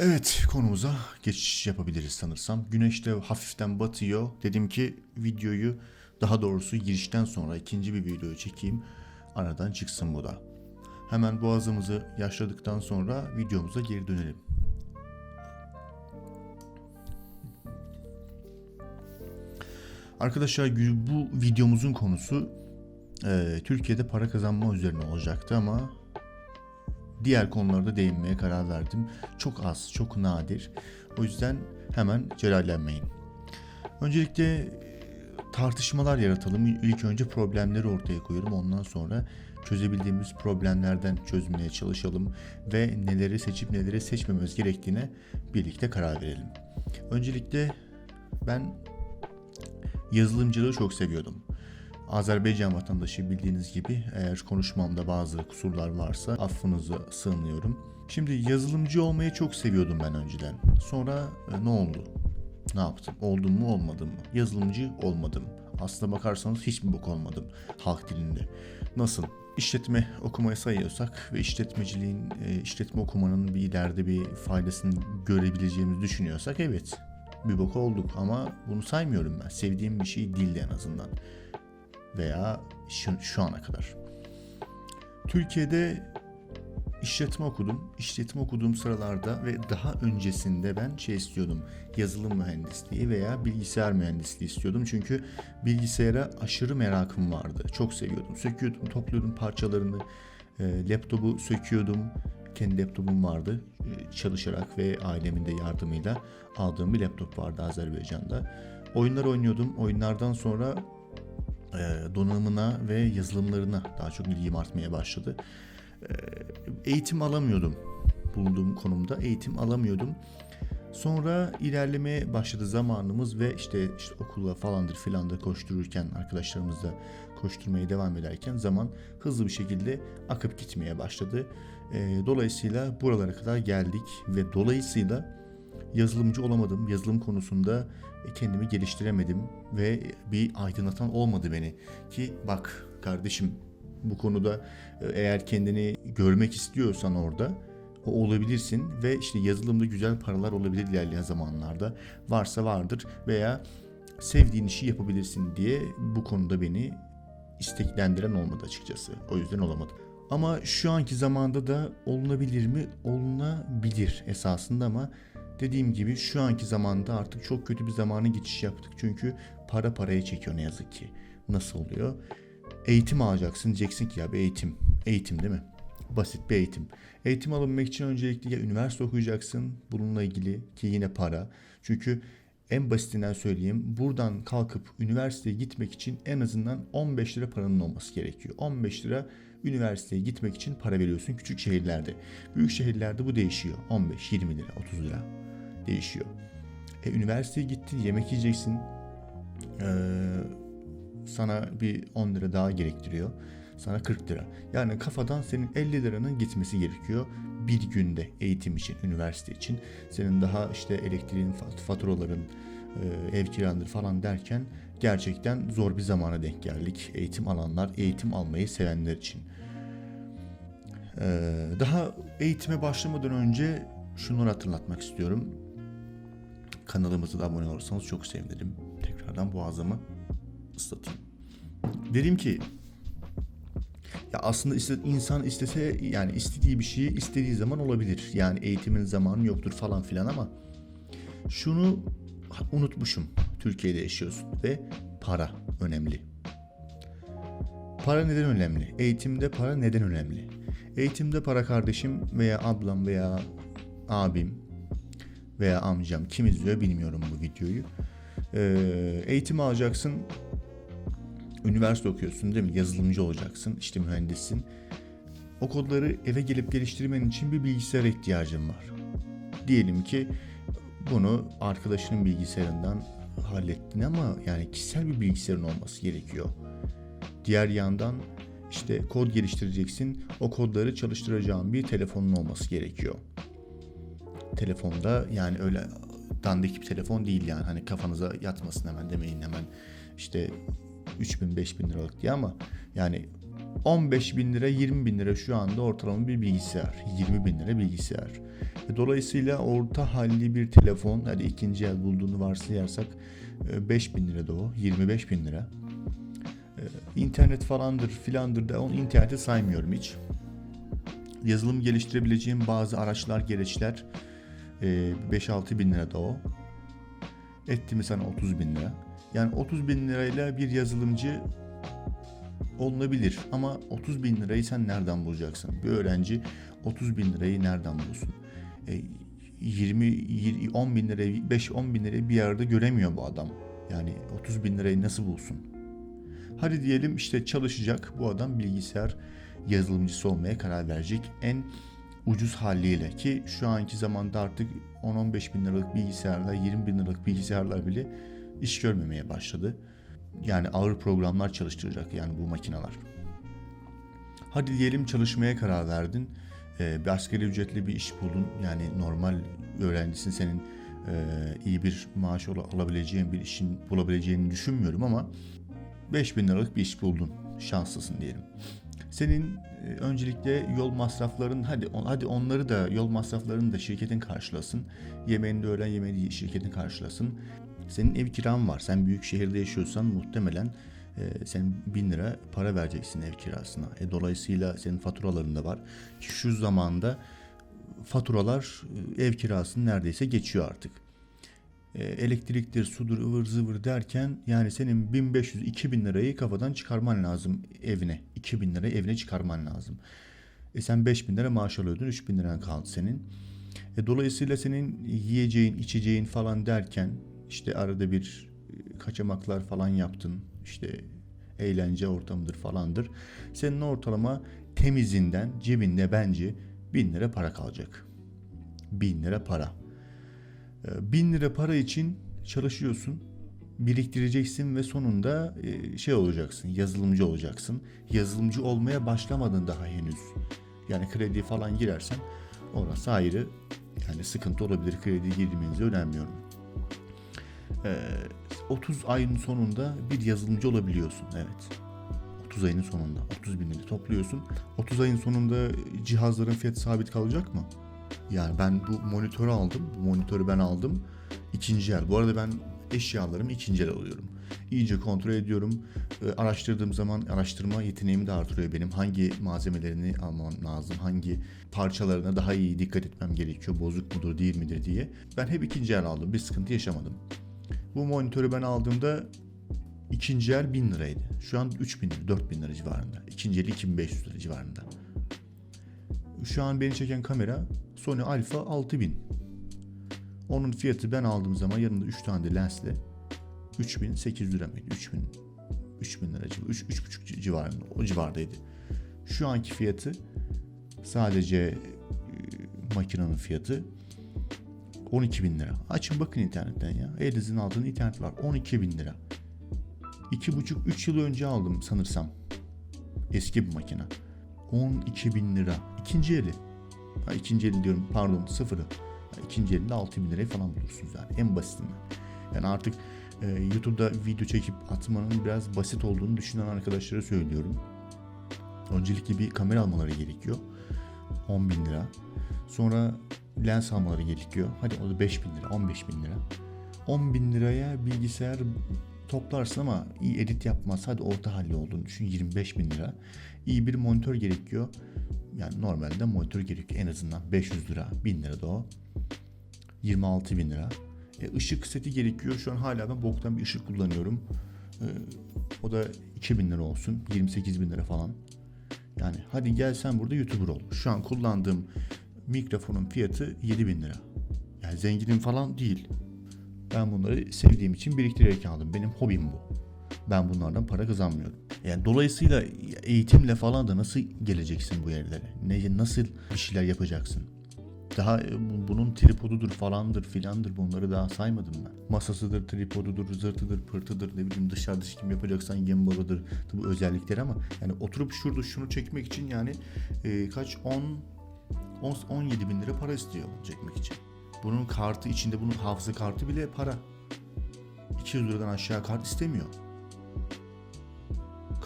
Evet konumuza geçiş yapabiliriz sanırsam. Güneş de hafiften batıyor. Dedim ki videoyu daha doğrusu girişten sonra ikinci bir video çekeyim. Aradan çıksın bu da. Hemen boğazımızı yaşladıktan sonra videomuza geri dönelim. Arkadaşlar bu videomuzun konusu e, Türkiye'de para kazanma üzerine olacaktı ama diğer konularda değinmeye karar verdim. Çok az, çok nadir. O yüzden hemen celallenmeyin. Öncelikle e, tartışmalar yaratalım. İlk önce problemleri ortaya koyalım. Ondan sonra çözebildiğimiz problemlerden çözmeye çalışalım ve neleri seçip neleri seçmememiz gerektiğine birlikte karar verelim. Öncelikle ben yazılımcılığı çok seviyordum. Azerbaycan vatandaşı bildiğiniz gibi eğer konuşmamda bazı kusurlar varsa affınıza sığınıyorum. Şimdi yazılımcı olmayı çok seviyordum ben önceden. Sonra e, ne oldu? Ne yaptım? Oldum mu olmadım mı? Yazılımcı olmadım. Aslına bakarsanız hiç mi bok olmadım halk dilinde. Nasıl? İşletme okumayı sayıyorsak ve işletmeciliğin, e, işletme okumanın bir ileride bir faydasını görebileceğimizi düşünüyorsak evet bir bok olduk ama bunu saymıyorum ben. Sevdiğim bir şey değildi en azından veya şu, şu ana kadar. Türkiye'de işletme okudum. İşletme okuduğum sıralarda ve daha öncesinde ben şey istiyordum. Yazılım mühendisliği veya bilgisayar mühendisliği istiyordum. Çünkü bilgisayara aşırı merakım vardı. Çok seviyordum. Söküyordum, topluyordum parçalarını. E, laptopu söküyordum. Kendi laptopum vardı. E, çalışarak ve ailemin de yardımıyla aldığım bir laptop vardı Azerbaycan'da. Oyunlar oynuyordum. Oyunlardan sonra donanımına ve yazılımlarına daha çok ilgim artmaya başladı. E, eğitim alamıyordum bulunduğum konumda eğitim alamıyordum. Sonra ilerlemeye başladı zamanımız ve işte, işte okula falandır filandır koştururken arkadaşlarımızla koşturmaya devam ederken zaman hızlı bir şekilde akıp gitmeye başladı. E, dolayısıyla buralara kadar geldik ve dolayısıyla yazılımcı olamadım. Yazılım konusunda kendimi geliştiremedim ve bir aydınlatan olmadı beni. Ki bak kardeşim bu konuda e, eğer kendini görmek istiyorsan orada o olabilirsin ve işte yazılımda güzel paralar olabilir ilerleyen zamanlarda. Varsa vardır veya sevdiğin işi yapabilirsin diye bu konuda beni isteklendiren olmadı açıkçası. O yüzden olamadım. Ama şu anki zamanda da olunabilir mi? Olunabilir esasında ama dediğim gibi şu anki zamanda artık çok kötü bir zamanı geçiş yaptık. Çünkü para paraya çekiyor ne yazık ki. Nasıl oluyor? Eğitim alacaksın. Diyeceksin ki ya bir eğitim. Eğitim değil mi? Basit bir eğitim. Eğitim alabilmek için öncelikle ya üniversite okuyacaksın. Bununla ilgili ki yine para. Çünkü en basitinden söyleyeyim. Buradan kalkıp üniversiteye gitmek için en azından 15 lira paranın olması gerekiyor. 15 lira üniversiteye gitmek için para veriyorsun küçük şehirlerde. Büyük şehirlerde bu değişiyor. 15, 20 lira, 30 lira değişiyor. E, üniversiteye gittin, yemek yiyeceksin. Ee, sana bir 10 lira daha gerektiriyor. Sana 40 lira. Yani kafadan senin 50 liranın gitmesi gerekiyor bir günde eğitim için, üniversite için. Senin daha işte elektriğin, fat- faturaların, e, ev kirandır falan derken gerçekten zor bir zamana denk geldik. Eğitim alanlar, eğitim almayı sevenler için. Ee, daha eğitime başlamadan önce şunları hatırlatmak istiyorum. Kanalımıza da abone olursanız çok sevinirim. Tekrardan boğazımı ıslatayım. Dedim ki ya aslında insan istese yani istediği bir şeyi istediği zaman olabilir. Yani eğitimin zamanı yoktur falan filan ama şunu unutmuşum. Türkiye'de yaşıyorsun ve para önemli. Para neden önemli? Eğitimde para neden önemli? Eğitimde para kardeşim veya ablam veya abim veya amcam kim izliyor bilmiyorum bu videoyu. Ee, eğitim alacaksın. Üniversite okuyorsun değil mi? Yazılımcı olacaksın. işte mühendissin. O kodları eve gelip geliştirmen için bir bilgisayara ihtiyacın var. Diyelim ki bunu arkadaşının bilgisayarından hallettin ama yani kişisel bir bilgisayarın olması gerekiyor. Diğer yandan işte kod geliştireceksin. O kodları çalıştıracağın bir telefonun olması gerekiyor. Telefonda yani öyle dandik bir telefon değil yani. Hani kafanıza yatmasın hemen demeyin hemen işte 3000 5000 liralık diye ama yani 15 bin lira 20 bin lira şu anda ortalama bir bilgisayar. 20 bin lira bilgisayar. E, Dolayısıyla orta halli bir telefon hadi ikinci el bulduğunu varsayarsak e, 5 bin lira da o 25 bin lira. E, İnternet falandır filandır da onu interneti saymıyorum hiç. Yazılım geliştirebileceğim bazı araçlar gereçler e, 5-6 bin lira da o. Etti mi sana 30 bin lira. Yani 30 bin lirayla bir yazılımcı olunabilir ama 30 bin lirayı sen nereden bulacaksın? Bir öğrenci 30 bin lirayı nereden bulsun? E, 20, 20 10 bin lirayı 5-10 bin lirayı bir yerde göremiyor bu adam. Yani 30 bin lirayı nasıl bulsun? Hadi diyelim işte çalışacak bu adam bilgisayar yazılımcısı olmaya karar verecek en ucuz haliyle ki şu anki zamanda artık 10-15 bin liralık bilgisayarlar 20 bin liralık bilgisayarlar bile iş görmemeye başladı. Yani ağır programlar çalıştıracak yani bu makineler. Hadi diyelim çalışmaya karar verdin. Ee, bir asgari ücretli bir iş buldun. Yani normal öğrencisin senin e, iyi bir maaş al- alabileceğin bir işin bulabileceğini düşünmüyorum ama 5000 liralık bir iş buldun. Şanslısın diyelim. Senin e, öncelikle yol masrafların hadi hadi onları da yol masraflarını da şirketin karşılasın. Yemeğini de öğlen yemeğini şirketin karşılasın. Senin ev kiran var. Sen büyük şehirde yaşıyorsan muhtemelen e, sen 1000 lira para vereceksin ev kirasına. E, dolayısıyla senin faturaların da var. Şu zamanda faturalar e, ev kirasını neredeyse geçiyor artık. E, elektriktir, sudur, ıvır zıvır derken yani senin 1500-2000 lirayı kafadan çıkarman lazım evine. 2000 lirayı evine çıkarman lazım. E sen 5000 lira maaş alıyordun, 3000 liran kaldı senin. E, dolayısıyla senin yiyeceğin, içeceğin falan derken işte arada bir e, kaçamaklar falan yaptın. İşte eğlence ortamıdır falandır. Senin ortalama temizinden cebinde bence 1000 lira para kalacak. 1000 lira para. E, 1000 lira para için çalışıyorsun, biriktireceksin ve sonunda e, şey olacaksın, yazılımcı olacaksın. Yazılımcı olmaya başlamadın daha henüz. Yani kredi falan girersen orası ayrı. Yani sıkıntı olabilir kredi girmenizi önermiyorum. Ee, 30 ayın sonunda bir yazılımcı olabiliyorsun. Evet. 30 ayın sonunda 30 bin lira topluyorsun. 30 ayın sonunda cihazların fiyatı sabit kalacak mı? Yani ben bu monitörü aldım. Bu monitörü ben aldım. İkinci el. Bu arada ben eşyalarımı ikinci el alıyorum. İyice kontrol ediyorum. Ee, araştırdığım zaman araştırma yeteneğimi de artırıyor benim. Hangi malzemelerini almam lazım, hangi parçalarına daha iyi dikkat etmem gerekiyor. Bozuk mudur, değil midir diye. Ben hep ikinci el aldım. Bir sıkıntı yaşamadım. Bu monitörü ben aldığımda ikinci el 1000 liraydı. Şu an 3000 lira, 4000 lira civarında. İkinci eli 2500 lira civarında. Şu an beni çeken kamera Sony Alpha 6000. Onun fiyatı ben aldığım zaman yanında 3 tane de lensle 3800 lira mıydı? 3000 3000 lira civarı, 3 3,5 civarında o civardaydı. Şu anki fiyatı sadece e, makinenin fiyatı 12 bin lira. Açın bakın internetten ya. Elinizin altında internet var. 12 bin lira. 2,5-3 yıl önce aldım sanırsam. Eski bir makine. 12 bin lira. İkinci eli. Ha, ikinci eli diyorum pardon sıfırı. Ha, ikinci elinde 6 bin lirayı falan bulursunuz yani en basitinden. Yani artık e, YouTube'da video çekip atmanın biraz basit olduğunu düşünen arkadaşlara söylüyorum. Öncelikle bir kamera almaları gerekiyor. 10 bin lira. Sonra lens almaları gerekiyor. Hadi o da 5 bin lira, 15 bin lira. 10 bin liraya bilgisayar toplarsın ama iyi edit yapmaz. Hadi orta halli olduğunu düşün 25 bin lira. İyi bir monitör gerekiyor. Yani normalde monitör gerekiyor en azından 500 lira, 1000 lira da o. 26 bin lira. E, ışık seti gerekiyor. Şu an hala ben boktan bir ışık kullanıyorum. E, o da 2000 lira olsun. 28 bin lira falan. Yani hadi gel sen burada YouTuber ol. Şu an kullandığım mikrofonun fiyatı 7000 lira. Yani zenginim falan değil. Ben bunları sevdiğim için biriktirerek aldım. Benim hobim bu. Ben bunlardan para kazanmıyorum. Yani dolayısıyla eğitimle falan da nasıl geleceksin bu yerlere? Ne, nasıl bir şeyler yapacaksın? Daha e, bu- bunun tripodudur falandır filandır bunları daha saymadım ben. Masasıdır, tripodudur, zırtıdır, pırtıdır ne bileyim dışarıda kim yapacaksan gimbalıdır bu özellikleri ama yani oturup şurada şunu çekmek için yani e, kaç 10 10 17 bin lira para istiyor çekmek için. Bunun kartı içinde bunun hafıza kartı bile para. 200 liradan aşağı kart istemiyor.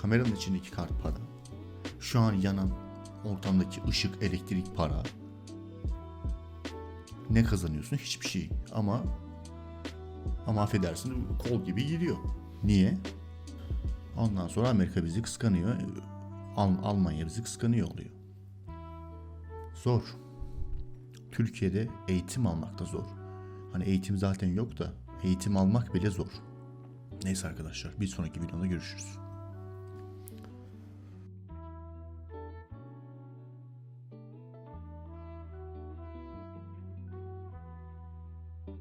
Kameranın içindeki kart para. Şu an yanan ortamdaki ışık, elektrik, para. Ne kazanıyorsun? Hiçbir şey. Ama ama affedersin kol gibi gidiyor. Niye? Ondan sonra Amerika bizi kıskanıyor. Al- Almanya bizi kıskanıyor oluyor. Zor. Türkiye'de eğitim almak da zor. Hani eğitim zaten yok da eğitim almak bile zor. Neyse arkadaşlar bir sonraki videoda görüşürüz.